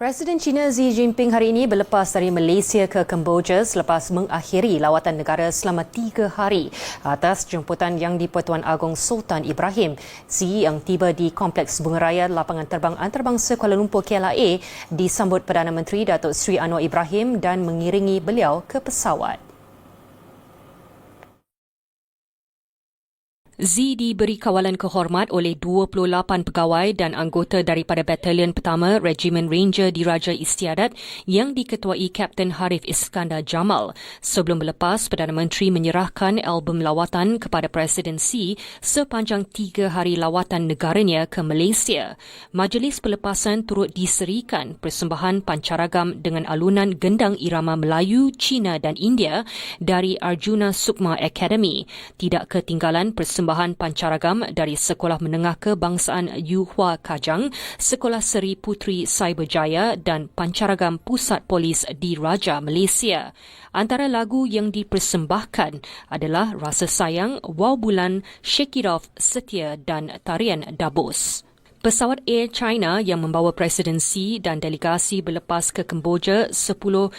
Presiden China Xi Jinping hari ini berlepas dari Malaysia ke Kemboja selepas mengakhiri lawatan negara selama tiga hari atas jemputan yang di-Pertuan Agong Sultan Ibrahim. Xi yang tiba di Kompleks Bunga Raya Lapangan Terbang Antarabangsa Kuala Lumpur KLIA disambut Perdana Menteri Datuk Sri Anwar Ibrahim dan mengiringi beliau ke pesawat. Z diberi kawalan kehormat oleh 28 pegawai dan anggota daripada Batalion Pertama Regimen Ranger di Raja Istiadat yang diketuai Kapten Harif Iskandar Jamal. Sebelum berlepas, Perdana Menteri menyerahkan album lawatan kepada Presiden Xi sepanjang tiga hari lawatan negaranya ke Malaysia. Majlis pelepasan turut diserikan persembahan pancaragam dengan alunan gendang irama Melayu, Cina dan India dari Arjuna Sukma Academy. Tidak ketinggalan persembahan persembahan pancaragam dari Sekolah Menengah Kebangsaan Yu Hua Kajang, Sekolah Seri Putri Cyberjaya dan pancaragam Pusat Polis di Raja Malaysia. Antara lagu yang dipersembahkan adalah Rasa Sayang, Wow Bulan, Shake It Off, Setia dan Tarian Dabos. Pesawat Air China yang membawa Presiden Xi dan delegasi berlepas ke Kemboja 10.04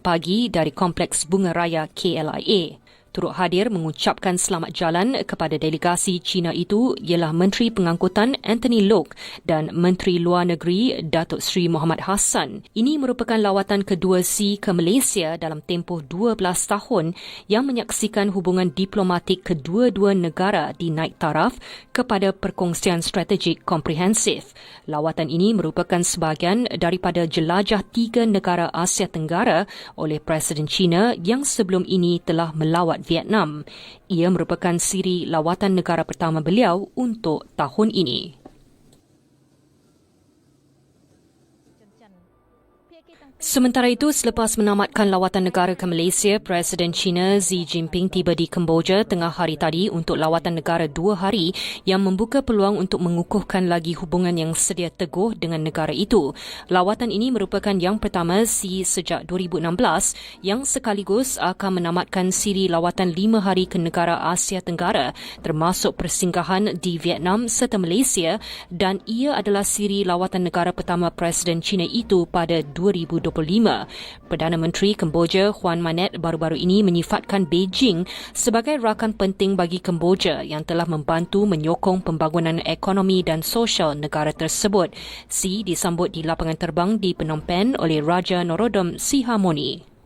pagi dari Kompleks Bunga Raya KLIA turut hadir mengucapkan selamat jalan kepada delegasi China itu ialah Menteri Pengangkutan Anthony Lok dan Menteri Luar Negeri Datuk Seri Muhammad Hassan. Ini merupakan lawatan kedua Xi ke Malaysia dalam tempoh 12 tahun yang menyaksikan hubungan diplomatik kedua-dua negara dinaik taraf kepada perkongsian strategik komprehensif. Lawatan ini merupakan sebahagian daripada jelajah tiga negara Asia Tenggara oleh Presiden China yang sebelum ini telah melawat Vietnam. Ia merupakan siri lawatan negara pertama beliau untuk tahun ini. Sementara itu, selepas menamatkan lawatan negara ke Malaysia, Presiden China Xi Jinping tiba di Kemboja tengah hari tadi untuk lawatan negara dua hari yang membuka peluang untuk mengukuhkan lagi hubungan yang sedia teguh dengan negara itu. Lawatan ini merupakan yang pertama Xi sejak 2016 yang sekaligus akan menamatkan siri lawatan lima hari ke negara Asia Tenggara termasuk persinggahan di Vietnam serta Malaysia dan ia adalah siri lawatan negara pertama Presiden China itu pada 2020. 2025. Perdana Menteri Kemboja Juan Manet baru-baru ini menyifatkan Beijing sebagai rakan penting bagi Kemboja yang telah membantu menyokong pembangunan ekonomi dan sosial negara tersebut. Si disambut di lapangan terbang di Phnom Penh oleh Raja Norodom Sihamoni.